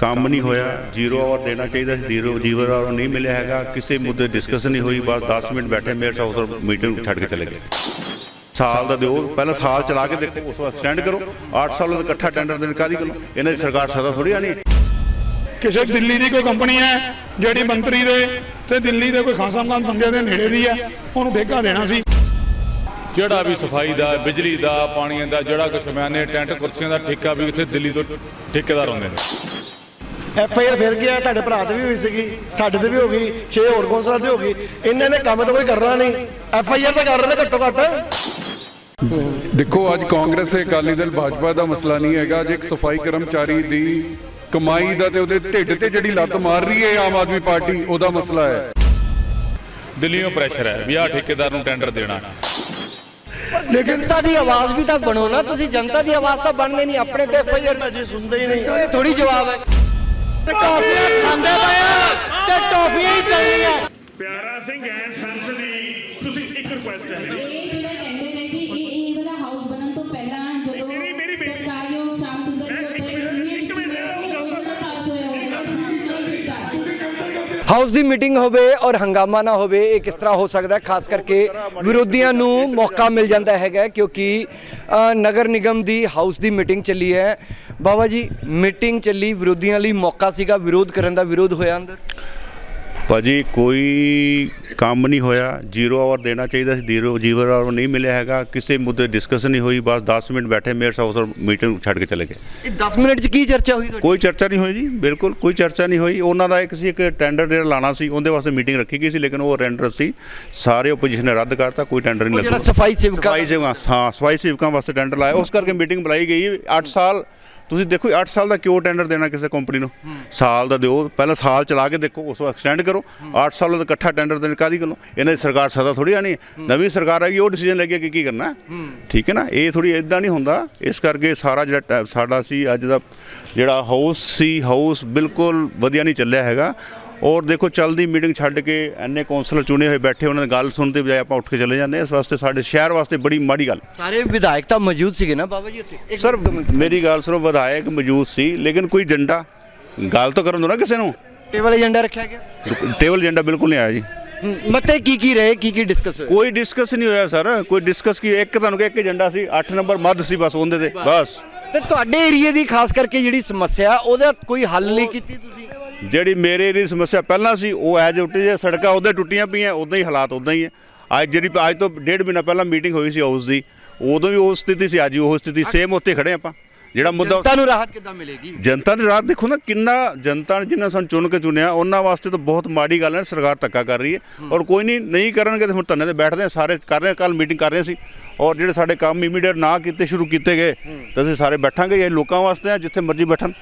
ਕੰਮ ਨਹੀਂ ਹੋਇਆ ਜ਼ੀਰੋ ਆਵਰ ਦੇਣਾ ਚਾਹੀਦਾ ਸੀ ਜ਼ੀਰੋ ਜ਼ੀਰੋ ਆਵਰ ਨਹੀਂ ਮਿਲਿਆ ਹੈਗਾ ਕਿਸੇ ਮੁੱਦੇ ਡਿਸਕਸ ਨਹੀਂ ਹੋਈ ਬਸ 10 ਮਿੰਟ ਬੈਠੇ ਮੇਰੇ ਸਾਹ ਉਧਰ ਮੀਟਿੰਗ ਛੱਡ ਕੇ ਚਲੇ ਗਏ। ਸਾਲ ਦਾ ਦਿਓ ਪਹਿਲਾਂ ਸਾਲ ਚਲਾ ਕੇ ਦੇਖੋ ਉਸ ਤੋਂ ਐਕਸਟੈਂਡ ਕਰੋ 8 ਸਾਲਾਂ ਦਾ ਇਕੱਠਾ ਟੈਂਡਰ ਦੇਣ ਕਾਦੀ ਗੱਲ? ਇਹਨਾਂ ਦੀ ਸਰਕਾਰ ਸਦਾ ਥੋੜੀ ਆਣੀ ਕਿਸੇ ਦਿੱਲੀ ਦੀ ਕੋਈ ਕੰਪਨੀ ਹੈ ਜਿਹੜੀ ਮੰਤਰੀ ਦੇ ਤੇ ਦਿੱਲੀ ਦੇ ਕੋਈ ਖਾਸਾ ਮਾਨ ਬੰਦਿਆਂ ਦੇ ਨੇੜੇ ਦੀ ਹੈ ਉਹਨੂੰ ਠੇਕਾ ਦੇਣਾ ਸੀ। ਜਿਹੜਾ ਵੀ ਸਫ਼ਾਈ ਦਾ ਬਿਜਲੀ ਦਾ ਪਾਣੀ ਦਾ ਜਿਹੜਾ ਕੁਛ ਮੈਨੇ ਟੈਂਟ ਕੁਰਸੀਆਂ ਦਾ ਠੇਕਾ ਵੀ ਉੱਥੇ ਦਿੱਲੀ ਤੋਂ ਠੇਕੇਦਾਰ ਆਉਂਦੇ ਨੇ। ਐਫ ਆਈ ਆਰ ਫਿਰ ਗਿਆ ਤੁਹਾਡੇ ਭਰਾ ਤੇ ਵੀ ਹੋਈ ਸੀਗੀ ਸਾਡੇ ਤੇ ਵੀ ਹੋ ਗਈ 6 ਹੋਰ ਕੌਂਸਲਰ ਤੇ ਹੋ ਗਈ। ਇਹਨਾਂ ਨੇ ਕੰਮ ਤਾਂ ਕੋਈ ਕਰਨਾ ਨਹੀਂ। ਐਫ ਆਈ ਆਰ ਤਾਂ ਕਰ ਰਹੇ ਨੇ ਘੱਟੋ ਘੱਟ। ਦੇਖੋ ਅੱਜ ਕਾਂਗਰਸ ਤੇ ਅਕਾਲੀ ਦਲ ਭਾਜਪਾ ਦਾ ਮਸਲਾ ਨਹੀਂ ਹੈਗਾ। ਜੇ ਇੱਕ ਸਫ਼ਾਈ ਕਰਮਚਾਰੀ ਦੀ ਕਮਾਈ ਦਾ ਤੇ ਉਹਦੇ ਢਿੱਡ ਤੇ ਜਿਹੜੀ ਲੱਤ ਮਾਰ ਰਹੀ ਹੈ ਆਮ ਆਦਮੀ ਪਾਰਟੀ ਉਹਦਾ ਮਸਲਾ ਹੈ। ਦਿੱਲੀੋਂ ਪ੍ਰੈਸ਼ਰ ਹੈ ਵੀ ਆਹ ਠੇਕੇਦਾਰ ਨੂੰ ਟੈਂਡਰ ਦੇਣਾ। ਜਨਤਾ ਦੀ ਆਵਾਜ਼ ਵੀ ਤਾਂ ਬਣੋ ਨਾ। ਤੁਸੀਂ ਜਨਤਾ ਦੀ ਆਵਾਜ਼ ਤਾਂ ਬਣਨੇ ਨਹੀਂ। ਆਪਣੇ ਤੇ ਐਫ ਆਈ ਆਰ ਅਜੇ ਸੁਣਦੇ ਹੀ ਨਹੀਂ। ਇਹ ਥੋੜੀ ਜਵਾਬ ਹੈ। ਤੇ ਟੌਫੀਆਂ ਖਾਂਦੇ ਪਏ ਆ ਤੇ ਟੌਫੀਆਂ ਹੀ ਚੱਲਣੀਆਂ। Piara Singh and sons house the meeting ਹੋਵੇ ਔਰ ਹੰਗਾਮਾ ਨਾ ਹੋਵੇ, ਇਹ ਕਿਸ ਤਰ੍ਹਾਂ ਹੋ ਸਕਦਾ ਹੈ? ਖਾਸ ਕਰਕੇ ਵਿਰੋਧੀਆਂ ਨੂੰ ਮੌਕਾ ਮਿਲ ਜਾਂਦਾ ਹੈਗਾ ਕਿਉਂਕਿ ਨਗਰ ਨਿਗਮ ਦੀ ਹਾਊਸ ਦੀ ਮੀਟਿੰਗ ਚੱਲੀ ਹੈ। ਬਾਬਾ ਜੀ, ਮੀਟਿੰਗ ਚੱਲੀ, ਵਿਰੋਧੀਆਂ ਲਈ ਮੌਕਾ ਸੀਗਾ, ਵਿਰੋਧ ਕਰਨ ਦਾ ਵਿਰੋਧ ਹੋਇਆ ਅੰਦਰ? ਭਾਜੀ ਕੋਈ ਕੰਮ ਨਹੀਂ ਹੋਇਆ। ਜ਼ੀਰੋ ਆਵਰ ਦੇਣਾ ਚਾਹੀਦਾ ਸੀ ਜ਼ੀਰੋ ਜ਼ੀਰੋ ਆਵਰ ਨਹੀਂ ਮਿਲਿਆ ਹੈਗਾ। ਕਿਸੇ ਮੁੱਦੇ ਡਿਸਕਸ ਨਹੀਂ ਹੋਈ ਬਸ 10 ਮਿੰਟ ਬੈਠੇ ਮੇਰੇ ਸਾਹ ਉਧਰ ਮੀਟਿੰਗ ਛੱਡ ਕੇ ਚਲੇ ਗਏ। ਇਹ 10 ਮਿੰਟ 'ਚ ਕੀ ਚਰਚਾ ਹੋਈ ਤੁਹਾਡੀ? ਕੋਈ ਚਰਚਾ ਨਹੀਂ ਹੋਈ ਜੀ ਬਿਲਕੁਲ ਕੋਈ ਚਰਚਾ ਨਹੀਂ ਹੋਈ। ਉਹਨਾਂ ਦਾ ਇੱਕ ਸੀ ਇੱਕ ਟੈਂਡਰ ਜਿਹੜਾ ਲਾਣਾ ਸੀ ਉਹਦੇ ਵਾਸਤੇ ਮੀਟਿੰਗ ਰੱਖੀ ਗਈ ਸੀ ਲੇਕਿਨ ਉਹ ਟੈਂਡਰ ਸੀ। ਸਾਰੇ ਆਪੋਜੀਸ਼ਨ ਨੇ ਰੱਦ ਕਰਤਾ ਕੋਈ ਟੈਂਡਰ ਨਹੀਂ ਜਿਹੜਾ ਲੱਗਾ ਸਫ਼ਾਈ ਸੇਵਕਾਂ ਸਫ਼ਾਈ ਸੇਵਕਾਂ ਹਾਂ ਸਫ਼ਾਈ ਸੇਵਕਾਂ ਵਾਸਤੇ ਟੈਂਡਰ ਲਾਇਆ। ਉਸ ਕਰਕੇ ਮੀਟਿੰਗ ਬੁਲਾਈ ਗਈ। 8 ਸਾਲ ਤੁਸੀਂ ਦੇਖੋ 8 ਸਾਲ ਦਾ ਕਿਉਂ ਟੈਂਡਰ ਦੇਣਾ ਕਿਸੇ ਕੰਪਨੀ ਨੂੰ? ਸਾਲ ਦਾ ਦਿਓ ਪਹਿਲਾਂ ਸਾਲ ਚਲਾ ਕੇ ਦੇਖੋ ਉਸ ਤੋਂ ਐਕਸਟੈਂਡ ਕਰੋ। 8 ਸਾਲਾਂ ਦਾ ਇਕੱਠਾ ਟੈਂਡਰ ਦੇਣ ਕਾਦੀ ਗੱਲੋਂ? ਇਹਨਾਂ ਦੀ ਸਰਕਾਰ ਸਦਾ ਥੋੜੀ ਆਣੀ ਨਵੀਂ ਸਰਕਾਰ ਆਏਗੀ ਉਹ ਡਿਸੀਜਨ ਲੈ ਕੇ ਕਿ ਕੀ ਕਰਨਾ। ਠੀਕ ਹੈ ਨਾ? ਇਹ ਥੋੜੀ ਇਦਾਂ ਨਹੀਂ ਹੁੰਦਾ। ਇਸ ਕਰਕੇ ਸਾਰਾ ਜਿਹੜਾ ਸਾਡਾ ਸੀ ਅੱਜ ਦਾ ਜਿਹੜਾ ਹਾਊਸ ਸੀ ਹਾਊਸ ਬਿਲਕੁਲ ਵਧੀਆ ਨਹੀਂ ਚੱਲਿਆ ਹੈਗਾ। ਔਰ ਦੇਖੋ ਚੱਲਦੀ ਮੀਟਿੰਗ ਛੱਡ ਕੇ ਐਨੇ ਕੌਂਸਲਰ ਚੁਣੇ ਹੋਏ ਬੈਠੇ ਉਹਨਾਂ ਦੀ ਗੱਲ ਸੁਣਨ ਦੇ ਬਜਾਏ ਆਪਾਂ ਉੱਠ ਕੇ ਚਲੇ ਜਾਂਦੇ ਇਸ ਵਾਸਤੇ ਸਾਡੇ ਸ਼ਹਿਰ ਵਾਸਤੇ ਬੜੀ ਮਾੜੀ ਗੱਲ। ਸਾਰੇ ਵਿਧਾਇਕ ਤਾਂ ਮੌਜੂਦ ਸੀਗੇ ਨਾ ਬਾਬਾ ਜੀ ਉੱਥੇ? ਸਰ। ਮੇਰੀ ਗੱਲ ਸੁਣੋ ਵਿਧਾਇਕ ਮੌਜੂਦ ਸੀ ਲੇਕਿਨ ਕੋਈ ਏਜੰਡਾ ਗੱਲ ਤਾਂ ਕਰਨ ਦੋ ਨਾ ਕਿਸੇ ਨੂੰ। ਟੇਬਲ ਏਜੰਡਾ ਰੱਖਿਆ ਗਿਆ? ਟੇਬਲ ਏਜੰਡਾ ਬਿਲਕੁਲ ਨਹੀਂ ਆਇਆ ਜੀ। ਮਤੇ ਕੀ ਕੀ ਰਹੇ ਕੀ ਕੀ ਡਿਸਕਸ ਹੋਇਆ? ਕੋਈ ਡਿਸਕਸ ਨਹੀਂ ਹੋਇਆ ਸਰ। ਕੋਈ ਡਿਸਕਸ ਕੀ ਇੱਕ ਤੁਹਾਨੂੰ ਕਿ ਇੱਕ ਏਜੰਡਾ ਸੀ 8 ਨੰਬਰ ਮੱਧ ਸੀ ਬਸ ਉਹਦੇ ਤੇ ਬਸ। ਤੇ ਤੁਹਾਡੇ ਏਰੀਏ ਦੀ ਖਾਸ ਕਰਕੇ ਜਿਹੜੀ ਸਮੱਸਿਆ ਉਹਦਾ ਕੋਈ ਹੱਲ ਨਹੀਂ ਕੀਤੀ ਤੁਸੀਂ? ਜਿਹੜੀ ਮੇਰੇ ਏਰੀਏ ਦੀ ਸਮੱਸਿਆ ਪਹਿਲਾਂ ਸੀ ਉਹ ਐਜ ਉੱਟੀ ਜੇ ਸੜਕਾਂ ਉਹਦੇ ਟੁੱਟੀਆਂ ਪਈਆਂ ਉਦਾਂ ਹੀ ਹਾਲਾਤ ਉਦਾਂ ਹੀ ਹੈ। ਅੱਜ ਜਿਹੜੀ ਅੱਜ ਤੋਂ ਡੇਢ ਮਹੀਨਾ ਪਹਿਲਾਂ ਮੀਟਿੰਗ ਹੋਈ ਸੀ ਹਾਊਸ ਦੀ ਉਦੋਂ ਵੀ ਉਹ ਸਥਿਤੀ ਸੀ ਅੱਜ ਵੀ ਉਹ ਸਥਿਤੀ ਸੇਮ ਉੱਤੇ ਖੜੇ ਆਪਾਂ। ਜਿਹੜਾ ਮੁੱਦਾ ਜਨਤਾ ਨੂੰ ਰਾਹਤ ਕਿੱਦਾਂ ਮਿਲੇਗੀ? ਜਨਤਾ ਦੀ ਰਾਤ ਦੇਖੋ ਨਾ ਕਿੰਨਾ ਜਨਤਾ ਨੇ ਜਿਨ੍ਹਾਂ ਸਾਨੂੰ ਚੁਣ ਕੇ ਚੁਣਿਆ ਉਹਨਾਂ ਵਾਸਤੇ ਤਾਂ ਬਹੁਤ ਮਾੜੀ ਗੱਲ ਹੈ ਸਰਕਾਰ ਧੱਕਾ ਕਰ ਰਹੀ ਹੈ। ਔਰ ਕੋਈ ਨਹੀਂ ਨਹੀਂ ਕਰਨਗੇ ਤੇ ਹੁਣ ਧਰਨੇ ਤੇ ਬੈਠਦੇ ਹਾਂ ਸਾਰੇ ਕਰ ਰਹੇ ਕੱਲ ਮੀਟਿੰਗ ਕਰ ਰਹੇ ਸੀ ਔਰ ਜਿਹੜੇ ਸਾਡੇ ਕੰਮ ਇਮੀਡੀਏਟ ਨਾ ਕੀਤੇ ਸ਼ੁਰੂ ਕੀਤੇ ਗਏ ਤਾਂ ਅਸੀਂ ਸਾਰੇ ਬੈਠਾਂਗੇ ਇਹ ਲੋਕਾਂ ਵਾਸਤੇ ਆ ਜਿੱਥੇ ਮਰਜ਼ੀ ਬੈਠਣ।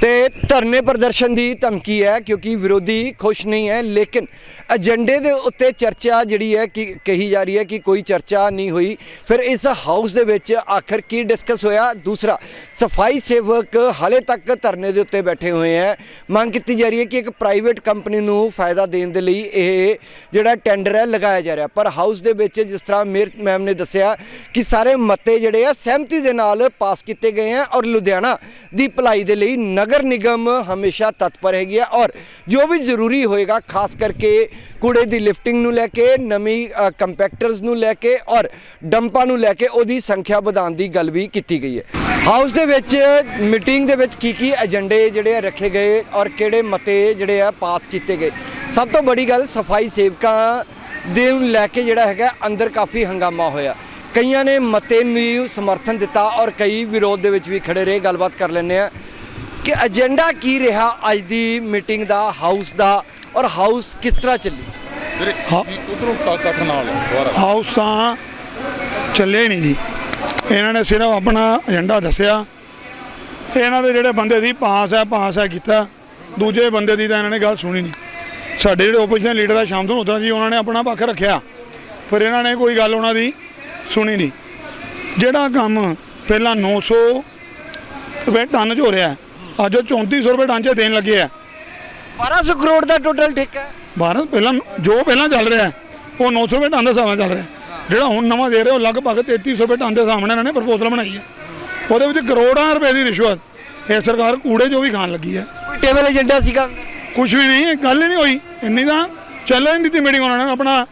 ਤੇ ਧਰਨੇ ਪ੍ਰਦਰਸ਼ਨ ਦੀ ਧਮਕੀ ਹੈ ਕਿਉਂਕਿ ਵਿਰੋਧੀ ਖੁਸ਼ ਨਹੀਂ ਹੈ, ਲੇਕਿਨ ਏਜੰਡੇ ਦੇ ਉੱਤੇ ਚਰਚਾ ਜਿਹੜੀ ਹੈ ਕਿ ਕਹੀ ਜਾ ਰਹੀ ਹੈ ਕਿ ਕੋਈ ਚਰਚਾ ਨਹੀਂ ਹੋਈ। ਫਿਰ ਇਸ ਹਾਊਸ ਦੇ ਵਿੱਚ ਆਖਰ ਕੀ ਡਿਸਕਸ ਹੋਇਆ? ਦੂਸਰਾ, ਸਫ਼ਾਈ ਸੇਵਕ ਹਾਲੇ ਤੱਕ ਧਰਨੇ ਦੇ ਉੱਤੇ ਬੈਠੇ ਹੋਏ ਹੈ। ਮੰਗ ਕੀਤੀ ਜਾ ਰਹੀ ਹੈ ਕਿ ਇੱਕ ਪ੍ਰਾਈਵੇਟ ਕੰਪਨੀ ਨੂੰ ਫਾਇਦਾ ਦੇਣ ਦੇ ਲਈ ਇਹ ਜਿਹੜਾ ਟੈਂਡਰ ਹੈ ਲਗਾਇਆ ਜਾ ਰਿਹਾ। ਪਰ ਹਾਊਸ ਦੇ ਵਿੱਚ ਜਿਸ ਤਰ੍ਹਾਂ ਮੇਰ ਮੈਮ ਨੇ ਦੱਸਿਆ ਕਿ ਸਾਰੇ ਮਤੇ ਜਿਹੜੇ ਆ ਸਹਿਮਤੀ ਦੇ ਨਾਲ ਪਾਸ ਕੀਤੇ ਗਏ ਆ ਔਰ ਲੁਧਿਆਣਾ ਦੀ ਭਲਾਈ ਦੇ ਲਈ ਨਗਰ ਨਿਗਮ ਹਮੇਸ਼ਾ ਤਤਪਰ ਹੈਗੀ ਹੈ ਔਰ ਜੋ ਵੀ ਜ਼ਰੂਰੀ ਹੋਏਗਾ ਖਾਸ ਕਰਕੇ ਕੂੜੇ ਦੀ ਲਿਫਟਿੰਗ ਨੂੰ ਲੈ ਕੇ ਨਵੀਂ ਕੰਪੈਕਟਰਸ ਨੂੰ ਲੈ ਕੇ ਔਰ ਡੰਪਾਂ ਨੂੰ ਲੈ ਕੇ ਉਹਦੀ ਸੰਖਿਆ ਵਧਾਉਣ ਦੀ ਗੱਲ ਵੀ ਕੀਤੀ ਗਈ ਹੈ ਹਾਊਸ ਦੇ ਵਿੱਚ ਮੀਟਿੰਗ ਦੇ ਵਿੱਚ ਕੀ ਕੀ ਏਜੰਡੇ ਜਿਹੜੇ ਆ ਰੱਖੇ ਗਏ ਔਰ ਕਿਹੜੇ ਮਤੇ ਜਿਹੜੇ ਆ ਪਾਸ ਕੀਤੇ ਗਏ ਸਭ ਤੋਂ ਬੜੀ ਗੱਲ ਸਫ਼ਾਈ ਸੇਵਕਾਂ ਦੇ ਨੂੰ ਲੈ ਕੇ ਜਿਹੜਾ ਹੈਗਾ ਅੰਦਰ ਕਾਫੀ ਹੰਗਾਮਾ ਹੋਇਆ ਕਈਆਂ ਨੇ ਮਤੇ ਨੂੰ ਸਮਰਥਨ ਦਿੱਤਾ ਔਰ ਕਈ ਵਿਰੋਧ ਦੇ ਵਿੱਚ ਵੀ ਖੜੇ ਰਹੇ ਗੱਲਬਾਤ ਕਰ ਲੈਂਦੇ ਆ ਕਿ ਏਜੰਡਾ ਕੀ ਰਿਹਾ ਅੱਜ ਦੀ ਮੀਟਿੰਗ ਦਾ ਹਾਊਸ ਦਾ ਔਰ ਹਾਊਸ ਕਿਸ ਤਰ੍ਹਾਂ ਚੱਲੀ? ਵੀਰੇ ਹਾਂ। ਉਧਰੋਂ ਕੱਠ ਨਾਲ ਦੁਬਾਰਾ। ਹਾਊਸ ਤਾਂ ਚੱਲਿਆ ਹੀ ਨਹੀਂ ਜੀ। ਇਹਨਾਂ ਨੇ ਸਿਰਫ ਆਪਣਾ ਏਜੰਡਾ ਦੱਸਿਆ। ਇਹਨਾਂ ਦੇ ਜਿਹੜੇ ਬੰਦੇ ਸੀ ਪਾਸ ਹੈ ਪਾਸ ਹੈ ਕੀਤਾ। ਦੂਜੇ ਬੰਦੇ ਦੀ ਤਾਂ ਇਹਨਾਂ ਨੇ ਗੱਲ ਸੁਣੀ ਨਹੀਂ। ਸਾਡੇ ਜਿਹੜੇ ਓਪੋਜੀਸ਼ਨ ਲੀਡਰ ਆ ਸ਼ਾਮ ਤੋਂ ਉਦਾਂ ਜੀ ਉਹਨਾਂ ਨੇ ਆਪਣਾ ਪੱਖ ਰੱਖਿਆ। ਪਰ ਇਹਨਾਂ ਨੇ ਕੋਈ ਗੱਲ ਉਹਨਾਂ ਦੀ ਸੁਣੀ ਨਹੀਂ। ਜਿਹੜਾ ਕੰਮ ਪਹਿਲਾਂ 900 ਰੁਪਏ ਟਨ 'ਚ ਹੋ ਰਿਹਾ ਅੱਜ ਉਹ 3400 ਰੁਪਏ ਟਨ 'ਚ ਦੇਣ ਲੱਗੇ ਆ। 1200 ਕਰੋੜ ਦਾ ਟੋਟਲ ਠੇਕਾ ਹੈ। ਭਾਰਤ ਪਹਿਲਾਂ ਜੋ ਪਹਿਲਾਂ ਚੱਲ ਰਿਹਾ ਹੈ, ਉਹ 900 ਰੁਪਏ ਟਨ ਦੇ ਹਿਸਾਬ ਨਾਲ ਚੱਲ ਰਿਹਾ ਹੈ। ਜਿਹੜਾ ਹੁਣ ਨਵਾਂ ਦੇ ਰਹੇ ਉਹ ਲਗਭਗ 3300 ਰੁਪਏ ਟਨ ਦੇ ਸਾਹਮਣੇ ਇਹਨਾਂ ਨੇ ਪ੍ਰਪੋਜ਼ਲ ਬਣਾਈ ਹੈ। ਉਹਦੇ ਵਿੱਚ ਕਰੋੜਾਂ ਰੁਪਏ ਦੀ ਰਿਸ਼ਵਤ। ਇਹ ਸਰਕਾਰ ਕੂੜੇ ਜੋ ਵੀ ਖਾਣ ਲੱਗੀ ਹੈ। ਕੋਈ ਟੇਬਲ ਏਜੰਡਾ ਸੀਗਾ ਕੁਝ ਵੀ ਨਹੀਂ ਗੱਲ ਹੀ ਨਹੀਂ ਹੋਈ। ਇੰਨੀ ਤਾਂ ਚੱਲ ਹੀ ਨਹੀਂ ਦਿੱਤੀ ਮੀਟਿੰਗ ਉਹਨਾਂ ਨੇ ਆਪਣਾ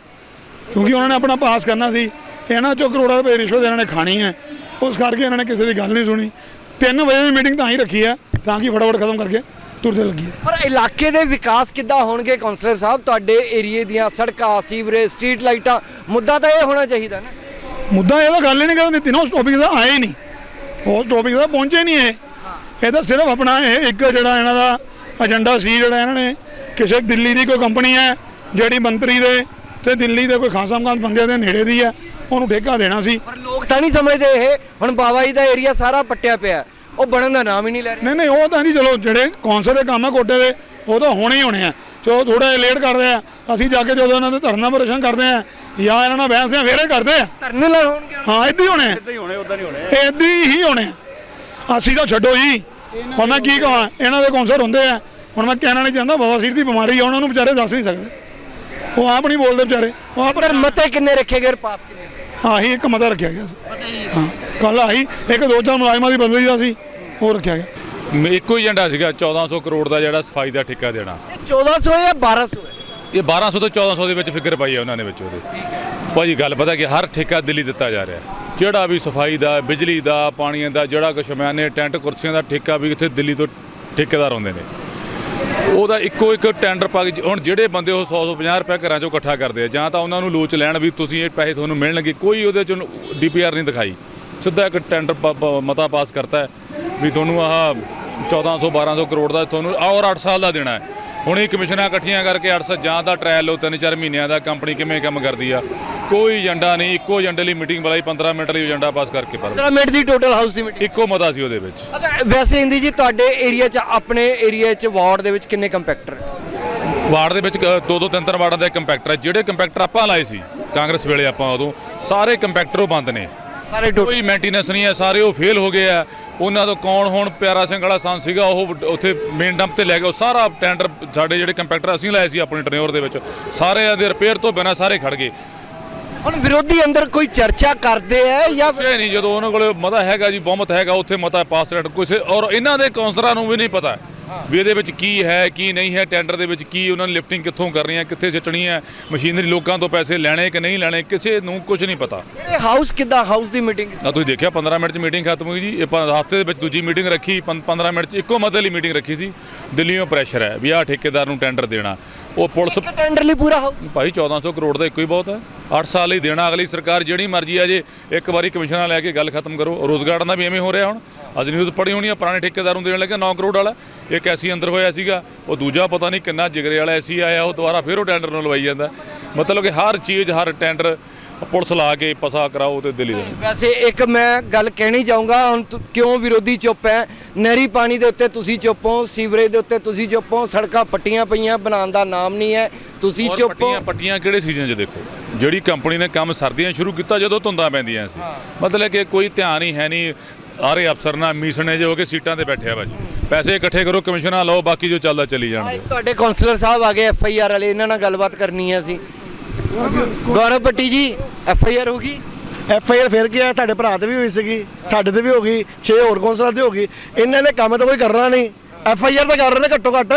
ਕਿਉਂਕਿ ਉਹਨਾਂ ਨੇ ਆਪਣਾ ਪਾਸ ਕਰਨਾ ਸੀ। ਇਹਨਾਂ ਚੋਂ ਕਰੋੜਾਂ ਰੁਪਏ ਰਿਸ਼ਵਤ ਇਹਨਾਂ ਨੇ ਖਾਣੀ ਹੈ। ਉਸ ਕਰਕੇ ਇਹਨਾਂ ਨੇ ਕਿਸੇ ਦੀ ਗੱਲ ਨਹੀਂ ਸੁਣੀ। 3 ਵਜੇ ਦੀ ਮੀਟਿੰਗ ਤਾਂ ਹੀ ਰੱਖੀ ਹੈ। ਤਾਂ ਕਿ ਫਟਾਫਟ ਖਤਮ ਕਰਕੇ ਤੁਰਦੇ ਲੱਗੀ ਹੈ। ਪਰ ਇਲਾਕੇ ਦੇ ਵਿਕਾਸ ਕਿੱਦਾਂ ਹੋਣਗੇ ਕਾਉਂਸਲਰ ਸਾਹਿਬ? ਤੁਹਾਡੇ ਏਰੀਏ ਦੀਆਂ ਸੜਕਾਂ ਸੀਵਰੇਜ ਸਟਰੀਟ ਲਾਈਟਾਂ ਮੁੱਦਾ ਤਾਂ ਇਹ ਹੋਣਾ ਚਾਹੀਦਾ ਨਾ। ਮੁੱਦਾ ਇਹਦਾ ਗੱਲ ਹੀ ਨਹੀਂ ਕਰਨ ਦਿੱਤੀ ਨਾ ਉਸ ਟੌਪਿਕ ਦਾ ਆਏ ਨਹੀਂ। ਉਸ ਟੌਪਿਕ ਦਾ ਪਹੁੰਚੇ ਨਹੀਂ ਇਹ। ਇਹ ਤਾਂ ਸਿਰਫ ਆਪਣਾ ਇਹ ਇੱਕ ਜਿਹੜਾ ਇਹਨਾਂ ਦਾ ਏਜੰਡਾ ਸੀ ਜਿਹੜਾ ਇਹਨਾਂ ਨੇ ਕਿਸੇ ਦਿੱਲੀ ਦੀ ਕੋਈ ਕੰਪਨੀ ਹੈ ਜਿਹੜੀ ਮੰਤਰੀ ਦੇ ਤੇ ਦਿੱਲੀ ਦੇ ਕੋਈ ਖਾਸਾ ਮਕਾਨ ਬੰਦਿਆਂ ਦੇ ਨੇੜੇ ਦੀ ਹੈ ਉਹਨੂੰ ਠੇਕਾ ਦੇਣਾ ਸੀ। ਪਰ ਲੋਕ ਤਾਂ ਨਹੀਂ ਸਮਝਦੇ ਇਹ। ਹੁਣ ਬਾਬਾ ਜੀ ਦਾ ਏਰੀਆ ਸਾਰਾ ਪੱਟਿਆ ਪਿਆ। ਉਹ ਬਣਨ ਦਾ ਨਾਮ ਹੀ ਨਹੀਂ ਲੈ ਰਿਹਾ। ਨਹੀਂ ਨਹੀਂ ਉਹ ਤਾਂ ਨਹੀਂ ਚਲੋ ਜਿਹੜੇ ਕੌਂਸਲ ਦੇ ਕੰਮ ਆ ਕੋਟੇ ਦੇ ਉਹ ਤਾਂ ਹੋਣੇ ਹੀ ਹੋਣੇ ਆ। ਚਲੋ ਥੋੜਾ ਜਿਹਾ ਲੇਟ ਕਰਦੇ ਆ। ਅਸੀਂ ਜਾ ਕੇ ਜਦੋਂ ਇਹਨਾਂ ਦੇ ਧਰਨਾ ਪ੍ਰਦਰਸ਼ਨ ਕਰਦੇ ਆ ਜਾਂ ਇਹਨਾਂ ਨਾਲ ਬਹਿਸ ਜਾਂ ਫੇਰੇ ਕਰਦੇ ਆ। ਧਰਨੇ ਨਾਲ ਹੋਣਗੇ। ਹਾਂ ਏਦਾਂ ਹੀ ਹੋਣੇ ਆ। ਇਦਾਂ ਹੀ ਹੋਣੇ ਉਦਾਂ ਨਹੀਂ ਹੋਣੇ। ਏਦਾਂ ਹੀ ਹੋਣੇ ਆ। ਅਸੀਂ ਤਾਂ ਛੱਡੋ ਜੀ। ਹੁਣ ਮੈਂ ਕੀ ਕਹਾਂ ਇਹਨਾਂ ਦੇ ਕੌਂਸਲ ਹੁੰਦੇ ਆ। ਹੁਣ ਮੈਂ ਕਹਿਣਾ ਨਹੀਂ ਚਾਹੁੰਦਾ ਬਵਾਸੀਰ ਦੀ ਬਿਮਾਰੀ ਆ ਉਹਨਾਂ ਨੂੰ ਵਿਚਾਰੇ ਦੱਸ ਨਹੀਂ ਸਕਦੇ। ਉਹ ਆਪ ਨਹੀਂ ਬੋਲਦੇ ਵਿਚਾਰੇ। ਉਹ ਆਪ ਪਰ ਮਤੇ ਕਿੰਨੇ ਰੱਖੇ ਗਏ ਔਰ ਪਾਸ ਕਿੰਨੇ ਆਹੀ ਇੱਕ ਮਤਾ ਰੱਖਿਆ ਗਿਆ ਸੀ। ਹਾਂ ਕੱਲ ਆਹੀ ਇੱਕ ਦੋ ਚਾਰ ਮੁਲਾਜ਼ਮਾਂ ਦੀ ਬਦਲੀ ਦਾ ਸੀ ਉਹ ਰੱਖਿਆ ਗਿਆ। ਇੱਕੋ ਹੀ ਏਜੰਡਾ ਸੀਗਾ 1400 ਕਰੋੜ ਦਾ ਜਿਹੜਾ ਸਫ਼ਾਈ ਦਾ ਠੇਕਾ ਦੇਣਾ। ਇਹ 1400 ਜਾਂ 1200 ਹੈ ਇਹ 1200 ਤੋਂ 1400 ਦੇ ਵਿੱਚ ਫਿਗਰ ਪਾਈ ਹੈ ਉਹਨਾਂ ਨੇ ਵਿੱਚ ਉਹਦੇ। ਭਾਜੀ ਗੱਲ ਪਤਾ ਕਿ ਹਰ ਠੇਕਾ ਦਿੱਲੀ ਦਿੱਤਾ ਜਾ ਰਿਹਾ। ਜਿਹੜਾ ਵੀ ਸਫ਼ਾਈ ਦਾ ਬਿਜਲੀ ਦਾ ਪਾਣੀ ਦਾ ਜਿਹੜਾ ਕੁਛ ਮਿਆਨੇ ਟੈਂਟ ਕੁਰਸੀਆਂ ਦਾ ਠੇਕਾ ਵੀ ਇੱਥੇ ਦਿੱਲੀ ਤੋਂ ਠੇਕੇਦਾਰ ਆਉਂਦੇ ਨੇ। ਉਹਦਾ ਇੱਕੋ ਇੱਕ ਟੈਂਡਰ ਪਾ ਕੇ ਹੁਣ ਜਿਹੜੇ ਬੰਦੇ ਉਹ 100 150 ਰੁਪਏ ਘਰਾਂ ਚੋਂ ਇਕੱਠਾ ਕਰਦੇ ਆ, ਜਾਂ ਤਾਂ ਉਹਨਾਂ ਨੂੰ ਲੋਚ ਲੈਣ ਵੀ ਤੁਸੀਂ ਇਹ ਪੈਸੇ ਤੁਹਾਨੂੰ ਮਿਲਣਗੇ ਕੋਈ ਉਹਦੇ ਚ ਡੀਪੀਆਰ ਨਹੀਂ ਦਿਖਾਈ। ਸਿੱਧਾ ਇੱਕ ਟੈਂਡਰ ਮਤਾ ਪਾਸ ਕਰਤਾ ਵੀ ਤੁਹਾਨੂੰ ਆਹ 1400 1200 ਕਰੋੜ ਦਾ ਤੁਹਾਨੂੰ ਔਰ 8 ਸਾਲ ਦਾ ਦੇਣਾ ਹੈ। ਹੁਣ ਇਹ ਕਮਿਸ਼ਨਾਂ ਇਕੱਠੀਆਂ ਕਰਕੇ 800 ਜਾਂ ਦਾ ਟ੍ਰਾਇਲ ਤਿੰਨ ਚਾਰ ਮਹੀਨਿਆਂ ਦਾ ਕੰਪਨੀ ਕਿਵੇਂ ਕੰਮ ਕਰਦੀ ਆ। ਕੋਈ ਏਜੰਡਾ ਨਹੀਂ ਇੱਕੋ ਏਜੰਡੇ ਲਈ ਮੀਟਿੰਗ ਬੁਲਾਈ 15 ਮਿੰਟ ਲਈ ਏਜੰਡਾ ਪਾਸ ਕਰਕੇ ਪਰ 15 ਮਿੰਟ ਦੀ ਟੋਟਲ ਹਾਊਸ ਦੀ ਮੀਟਿੰਗ। ਇੱਕੋ ਮਤਾ ਸੀ ਉਹਦੇ ਵਿੱਚ। ਅੱਛਾ ਵੈਸੇ ਇੰਦੀ ਜੀ ਤੁਹਾਡੇ ਏਰੀਆ 'ਚ ਆਪਣੇ ਏਰੀਆ 'ਚ ਵਾਰਡ ਦੇ ਵਿੱਚ ਕਿੰਨੇ ਕੰਪੈਕਟਰ ਵਾਰਡ ਦੇ ਵਿੱਚ ਦੋ ਦੋ ਤਿੰਨ ਤਿੰਨ ਵਾਰਡਾਂ ਦੇ ਕੰਪੈਕਟਰ ਹੈ। ਜਿਹੜੇ ਕੰਪੈਕਟਰ ਆਪਾਂ ਲਾਏ ਸੀ ਕਾਂਗਰਸ ਵੇਲੇ ਆਪਾਂ ਉਦੋਂ ਸਾਰੇ ਕੰਪੈਕਟਰ ਉਹ ਬੰਦ ਨੇ। ਸਾਰੇ ਕੋਈ ਮੇਨਟੇਨੈਂਸ ਨਹੀਂ ਹੈ ਸਾਰੇ ਉਹ ਫੇਲ ਹੋ ਗਏ ਆ। ਉਹਨਾਂ ਤੋਂ ਕੌਣ ਹੁਣ ਪਿਆਰਾ ਸਿੰਘ ਵਾਲਾ ਸੰਨ ਸੀਗਾ ਉਹ ਉੱਥੇ ਮੇਨ ਡੰਪ ਤੇ ਲੈ ਗਿਆ ਉਹ ਸਾਰਾ ਟੈਂਡਰ ਸਾਡੇ ਜਿਹੜੇ ਕੰਪੈਕਟਰ ਅਸੀਂ ਲਾਏ ਸੀ ਆਪਣੇ ਟਰਨਿਓਰ ਦੇ ਵਿੱਚ। ਸਾਰਿਆਂ ਦੇ ਰਿਪੇਅਰ ਤੋਂ ਬਿਨਾਂ ਸਾਰੇ ਖੜ ਗਏ। ਹੁਣ ਵਿਰੋਧੀ ਅੰਦਰ ਕੋਈ ਚਰਚਾ ਕਰਦੇ ਆ ਜਾਂ ਇਹ ਨਹੀਂ ਜਦੋਂ ਉਹਨਾਂ ਕੋਲ ਮਤਾ ਹੈਗਾ ਜੀ ਬਹੁਮਤ ਹੈਗਾ ਉੱਥੇ ਮਤਾ ਪਾਸ ਰੈਟ ਕਿਸੇ ਔਰ ਇਹਨਾਂ ਦੇ ਕੌਂਸਲਰਾਂ ਨੂੰ ਵੀ ਨਹੀਂ ਪਤਾ। ਵੀ ਇਹਦੇ ਵਿੱਚ ਕੀ ਹੈ ਕੀ ਨਹੀਂ ਹੈ ਟੈਂਡਰ ਦੇ ਵਿੱਚ ਕੀ ਉਹਨਾਂ ਨੇ ਲਿਫਟਿੰਗ ਕਿੱਥੋਂ ਕਰਨੀ ਹੈ ਕਿੱਥੇ ਸਿੱਟਣੀ ਹੈ ਮਸ਼ੀਨਰੀ ਲੋਕਾਂ ਤੋਂ ਪੈਸੇ ਲੈਣੇ ਕਿ ਨਹੀਂ ਲੈਣੇ ਕਿਸੇ ਨੂੰ ਕੁਝ ਨਹੀਂ ਪਤਾ। ਇਹ ਹਾਊਸ ਕਿੱਦਾਂ ਹਾਊਸ ਦੀ ਮੀਟਿੰਗ ਨਾ ਤੁਸੀਂ ਦੇਖਿਆ 15 ਮਿੰਟ 'ਚ ਮੀਟਿੰਗ ਖਤਮ ਹੋਈ ਜੀ। ਇਹ ਹਫ਼ਤੇ ਦੇ ਵਿੱਚ ਦੂਜੀ ਮੀਟਿੰਗ ਰੱਖੀ ਪੰ- 15 ਮਿੰਟ 'ਚ ਇੱਕੋ ਮਤੇ ਲਈ ਮੀਟਿੰਗ ਰੱਖੀ ਸੀ। ਦਿੱਲੀੋਂ ਪ੍ਰੈਸ਼ਰ ਹੈ ਵੀ ਆਹ ਠੇਕੇਦਾਰ ਨੂੰ ਟੈਂਡਰ ਦੇਣਾ। ਉਹ ਪੁਲਿਸ ਟੈਂਡਰ ਲਈ ਪੂਰਾ ਹਾਊਸ ਭਾਈ 1400 ਕਰੋੜ ਦਾ ਇੱਕੋ ਹੀ ਬਹੁਤ ਹੈ। 8 ਸਾਲ ਲਈ ਦੇਣਾ ਅਗਲੀ ਸਰਕਾਰ ਜਿਹੜੀ ਮਰਜ਼ੀ ਆ ਜੇ ਇੱਕ ਵਾਰੀ ਕਮਿਸ਼ਨਾਂ ਲੈ ਕੇ ਗੱਲ ਖਤਮ ਕਰੋ। ਰੋਜ਼ਗਾਰ ਦਾ ਵੀ ਐਵੇਂ ਹੋ ਰਿਹਾ ਹੁਣ। ਅੱਜ ਨਿਊਜ਼ ਪੜ੍ਹੀ ਹੋਣੀ ਆ ਪੁਰਾਣੇ ਠੇਕੇਦਾਰ ਨੂੰ ਦੇਣ ਲੱਗੇ 9 ਕਰੋੜ ਵਾਲਾ। ਇੱਕ ਐਸੀ ਅੰਦਰ ਹੋਇਆ ਸੀਗਾ ਉਹ ਦੂਜਾ ਪਤਾ ਨਹੀਂ ਕਿੰਨਾ ਜਿਗਰੇ ਵਾਲਾ ਐਸੀ ਆਇਆ ਉਹ ਦੁਬਾਰਾ ਫਿਰ ਉਹ ਟੈਂਡਰ ਨੂੰ ਲਵਾਈ ਜਾਂਦਾ। ਮਤਲਬ ਕਿ ਹਰ ਚੀਜ਼ ਹਰ ਟੈਂਡਰ ਪੁਲਿਸ ਲਾ ਕੇ ਪਸਾ ਕਰਾਓ ਤੇ ਦਿੱਲੀ ਦੇ ਵੈਸੇ ਇੱਕ ਮੈਂ ਗੱਲ ਕਹਿਣੀ ਚਾਹੂੰਗਾ ਹੁਣ ਤੁ- ਕਿਉਂ ਵਿਰੋਧੀ ਚੁੱਪ ਹੈ? ਨਹਿਰੀ ਪਾਣੀ ਦੇ ਉੱਤੇ ਤੁਸੀਂ ਚੁੱਪ ਹੋ ਸੀਵਰੇਜ ਦੇ ਉੱਤੇ ਤੁਸੀਂ ਚੁੱਪ ਹੋ ਸੜਕਾਂ ਪੱਟੀਆਂ ਪਈਆਂ ਬਣਾਉਣ ਦਾ ਨਾਮ ਨਹੀਂ ਹੈ ਤੁਸੀਂ ਔਰ ਚੁੱਪ ਹੋ। ਪੱਟੀਆਂ ਪੱਟੀਆਂ ਕਿਹੜੇ ਸੀਜ਼ਨ 'ਚ ਦੇਖੋ? ਜਿਹੜੀ ਕੰਪਨੀ ਨੇ ਕੰਮ ਸਰਦੀਆਂ 'ਚ ਸ਼ੁਰੂ ਕੀਤਾ ਜਦੋਂ ਧੁੰਦਾਂ ਪੈਂਦੀਆਂ ਸੀ। ਮਤਲਬ ਕਿ ਕੋਈ ਧਿਆਨ ਹੀ ਹੈ ਨਹੀਂ ਆਰੇ ਅਫਸਰ ਨਾਲ ਮੀਸਣੇ ਜੇ ਹੋ ਕੇ ਸੀਟਾਂ ਤੇ ਬੈਠਿਆ ਵਾ ਜੀ ਪੈਸੇ ਇਕੱਠੇ ਕਰੋ ਕਮਿਸ਼ਨਾਂ ਲਓ ਬਾਕੀ ਜੋ ਚੱਲਦਾ ਚੱਲੀ ਜਾਣ ਤੁਹਾਡੇ ਕਾਉਂਸਲਰ ਸਾਹਿਬ ਆ ਗਏ ਐਫ ਆਈ ਆਰ ਵਾਲੇ ਇਹਨਾਂ ਨਾਲ ਗੱਲਬਾਤ ਕਰਨੀ ਹੈ ਅਸੀਂ। ਗੌਰਵ ਪੱਟੀ ਜੀ ਐਫ ਆਈ ਆਰ ਹੋ ਗਈ? ਐਫ ਆਈ ਆਰ ਫਿਰ ਗਿਆ ਸਾਡੇ ਭਰਾ ਤੇ ਵੀ ਹੋਈ ਸੀਗੀ, ਸਾਡੇ ਤੇ ਵੀ ਹੋ ਗਈ 6 ਹੋਰ ਕੌਂਸਲਰ ਤੇ ਹੋ ਗਈ। ਇਹਨਾਂ ਨੇ ਕੰਮ ਤਾਂ ਕੋਈ ਕਰਨਾ ਨਹੀਂ। ਐਫ ਆਈ ਆਰ ਤਾਂ ਕਰ ਰਹੇ ਨੇ ਘੱਟੋ ਘੱਟ